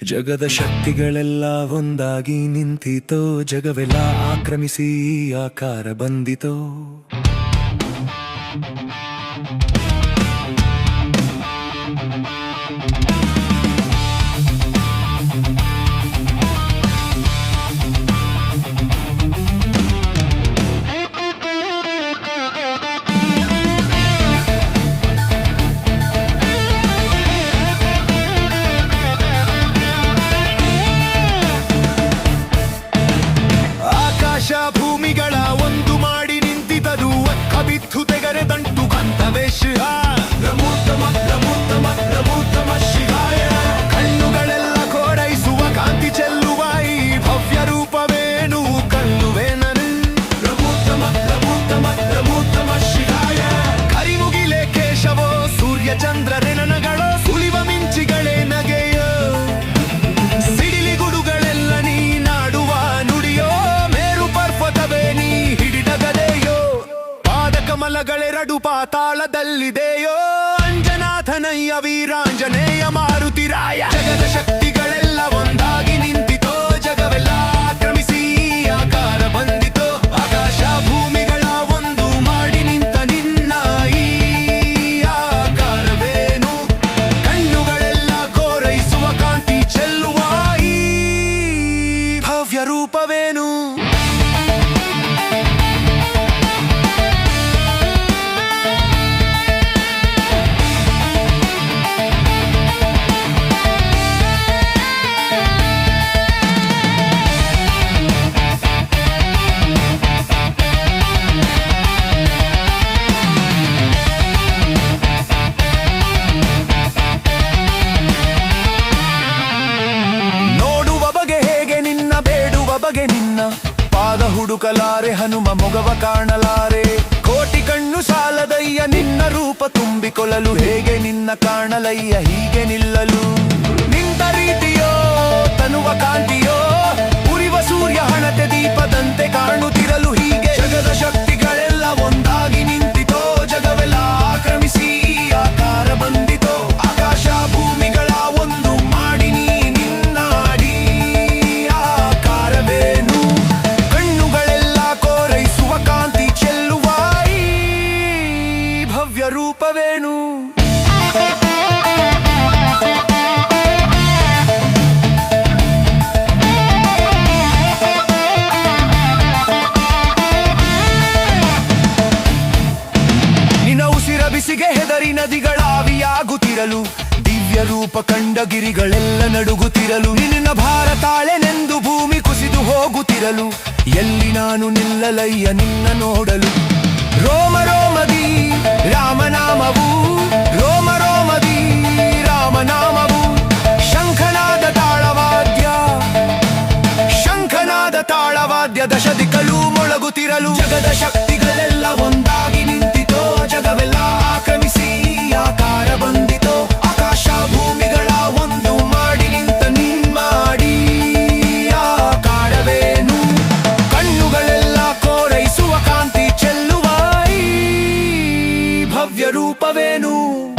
ಜಗದ ಶಕ್ತಿಗಳೆಲ್ಲ ಒಂದಾಗಿ ನಿಂತಿತೋ ಜಗವೆಲ್ಲ ಆಕ್ರಮಿಸಿ ಆಕಾರ ಬಂದಿತೋ. ಸೂರ್ಯ ಚಂದ್ರರೆ ನನಗಳೋ ಸುಳಿವ ಮಿಂಚಿಗಳೇ ನಗೆಯೋ. ಸಿಡಿಲಿಗುಡುಗಳೆಲ್ಲ ನೀ ನಾಡುವ ನುಡಿಯೋ. ಮೇರು ಪರ್ವತವೇ ನೀ ಹಿಡಿದ ಗದೆಯೋ. ಪಾದ ಕಮಲಗಳೆರಡು ಪಾತಾಳದಲ್ಲಿದೆಯೋ. ಅಂಜನಾಥನಯ್ಯ ವೀರಾಂಜನೇಯ ಮಾರುತಿರಾಯ ಜಗದ ಶಕ್ತಿಗಳೆಲ್ಲ ಬಗೆ ನಿನ್ನ. ಪಾದ ಹುಡುಕಲಾರೆ, ಹನುಮ ಮೊಗವ ಕಾಣಲಾರೆ. ಕೋಟಿ ಕಣ್ಣು ಸಾಲದಯ್ಯ, ನಿನ್ನ ರೂಪ ತುಂಬಿಕೊಳ್ಳಲು ಹೇಗೆ ನಿನ್ನ ಕಾಣಲಯ್ಯ, ಹೀಗೆ ನಿಲ್ಲಲು. ನಿಂತ ರೀತಿಯೋ, ತನುವ ಕಾಂತಿಯೋ, ಉರಿವ ಸೂರ್ಯ ಹಣತೆ ದೀಪದಂತೆ ಆವಿಯಾಗುತ್ತಿರಲು ದಿವ್ಯ ರೂಪ ಕಂಡ ಗಿರಿಗಳೆಲ್ಲ ನಡುಗುತ್ತಿರಲು, ನಿನ್ನ ಭಾರತಾಳೆನೆಂದು ಭೂಮಿ ಕುಸಿದು ಹೋಗುತ್ತಿರಲು, ಎಲ್ಲಿ ನಾನು ನಿಲ್ಲಲಯ್ಯ ನಿನ್ನ ನೋಡಲು. ರೋಮ ರೋಮದಿ ರಾಮನಾಮವು ರೋಮ ರೋಮದಿ ರಾಮನಾಮವು, ಶಂಖನಾದ ತಾಳವಾದ್ಯ ಶಂಖನಾದ ತಾಳವಾದ್ಯ ದಶದಿಗಳು ಮೊಳಗುತ್ತಿರಲು, ಜಗದ ಶಕ್ತಿ Venus.